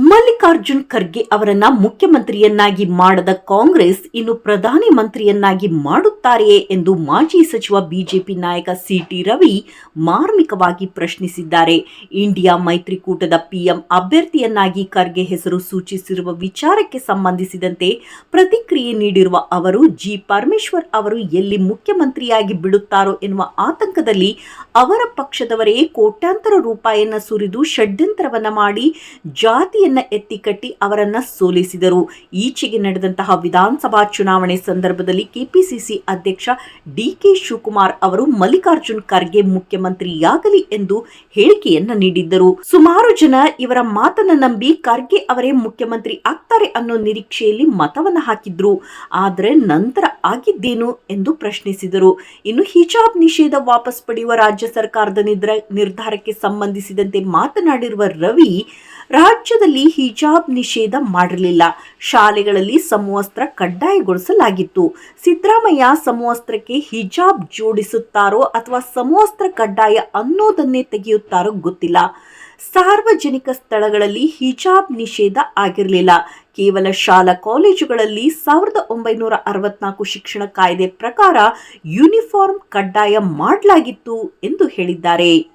ಮಲ್ಲಿಕಾರ್ಜುನ್ ಖರ್ಗೆ ಅವರನ್ನ ಮುಖ್ಯಮಂತ್ರಿಯನ್ನಾಗಿ ಮಾಡದ ಕಾಂಗ್ರೆಸ್ ಇನ್ನು ಪ್ರಧಾನಿ ಮಂತ್ರಿಯನ್ನಾಗಿ ಮಾಡುತ್ತಾರೆಯೇ ಎಂದು ಮಾಜಿ ಸಚಿವ ಬಿಜೆಪಿ ನಾಯಕ ಸಿಟಿ ರವಿ ಮಾರ್ಮಿಕವಾಗಿ ಪ್ರಶ್ನಿಸಿದ್ದಾರೆ. ಇಂಡಿಯಾ ಮೈತ್ರಿಕೂಟದ ಪಿಎಂ ಅಭ್ಯರ್ಥಿಯನ್ನಾಗಿ ಖರ್ಗೆ ಹೆಸರು ಸೂಚಿಸಿರುವ ವಿಚಾರಕ್ಕೆ ಸಂಬಂಧಿಸಿದಂತೆ ಪ್ರತಿಕ್ರಿಯೆ ನೀಡಿರುವ ಅವರು, ಜಿ ಪರಮೇಶ್ವರ್ ಅವರು ಎಲ್ಲಿ ಮುಖ್ಯಮಂತ್ರಿಯಾಗಿ ಬಿಡುತ್ತಾರೋ ಎನ್ನುವ ಆತಂಕದಲ್ಲಿ ಅವರ ಪಕ್ಷದವರೇ ಕೋಟ್ಯಾಂತರ ರೂಪಾಯಿಯನ್ನ ಸುರಿದು ಷಡ್ಯಂತ್ರವನ್ನ ಮಾಡಿ ಜಾತಿಯನ್ನ ಎತ್ತಿಕಟ್ಟಿ ಅವರನ್ನ ಸೋಲಿಸಿದರು. ಈಚೆಗೆ ನಡೆದಂತಹ ವಿಧಾನಸಭಾ ಚುನಾವಣೆ ಸಂದರ್ಭದಲ್ಲಿ ಕೆಪಿಸಿಸಿ ಅಧ್ಯಕ್ಷ ಡಿಕೆ ಶಿವಕುಮಾರ್ ಅವರು ಮಲ್ಲಿಕಾರ್ಜುನ್ ಖರ್ಗೆ ಮುಖ್ಯಮಂತ್ರಿಯಾಗಲಿ ಎಂದು ಹೇಳಿಕೆಯನ್ನ ನೀಡಿದ್ದರು. ಸುಮಾರು ಜನ ಇವರ ಮಾತನ್ನ ನಂಬಿ ಖರ್ಗೆ ಅವರೇ ಮುಖ್ಯಮಂತ್ರಿ ಆಗ್ತಾರೆ ಅನ್ನೋ ನಿರೀಕ್ಷೆಯಲ್ಲಿ ಮತವನ್ನ ಹಾಕಿದ್ರು. ಆದರೆ ನಂತರ ಆಗಿದ್ದೇನು ಎಂದು ಪ್ರಶ್ನಿಸಿದರು. ಇನ್ನು ಹಿಜಾಬ್ ನಿಷೇಧ ವಾಪಸ್ ಪಡೆಯುವ ರಾಜ್ಯ ಸರ್ಕಾರದ ನಿರ್ಧಾರಕ್ಕೆ ಸಂಬಂಧಿಸಿದಂತೆ ಮಾತನಾಡಿರುವ ರವಿ ರಾಜ್ಯದಲ್ಲಿ ಹಿಜಾಬ್ ನಿಷೇಧ ಮಾಡಿರಲಿಲ್ಲ. ಶಾಲೆಗಳಲ್ಲಿ ಸಮವಸ್ತ್ರ ಕಡ್ಡಾಯಗೊಳಿಸಲಾಗಿತ್ತು. ಸಿದ್ದರಾಮಯ್ಯ ಸಮವಸ್ತ್ರಕ್ಕೆ ಹಿಜಾಬ್ ಜೋಡಿಸುತ್ತಾರೋ ಅಥವಾ ಸಮವಸ್ತ್ರ ಕಡ್ಡಾಯ ಅನ್ನೋದನ್ನೇ ತೆಗೆಯುತ್ತಾರೋ ಗೊತ್ತಿಲ್ಲ. ಸಾರ್ವಜನಿಕ ಸ್ಥಳಗಳಲ್ಲಿ ಹಿಜಾಬ್ ನಿಷೇಧ ಆಗಿರಲಿಲ್ಲ. ಕೇವಲ ಶಾಲಾ ಕಾಲೇಜುಗಳಲ್ಲಿ ಸಾವಿರದ ಒಂಬೈನೂರ ಅರವತ್ನಾಲ್ಕು ಶಿಕ್ಷಣ ಕಾಯ್ದೆ ಪ್ರಕಾರ ಯೂನಿಫಾರ್ಮ್ ಕಡ್ಡಾಯ ಮಾಡಲಾಗಿತ್ತು ಎಂದು ಹೇಳಿದ್ದಾರೆ.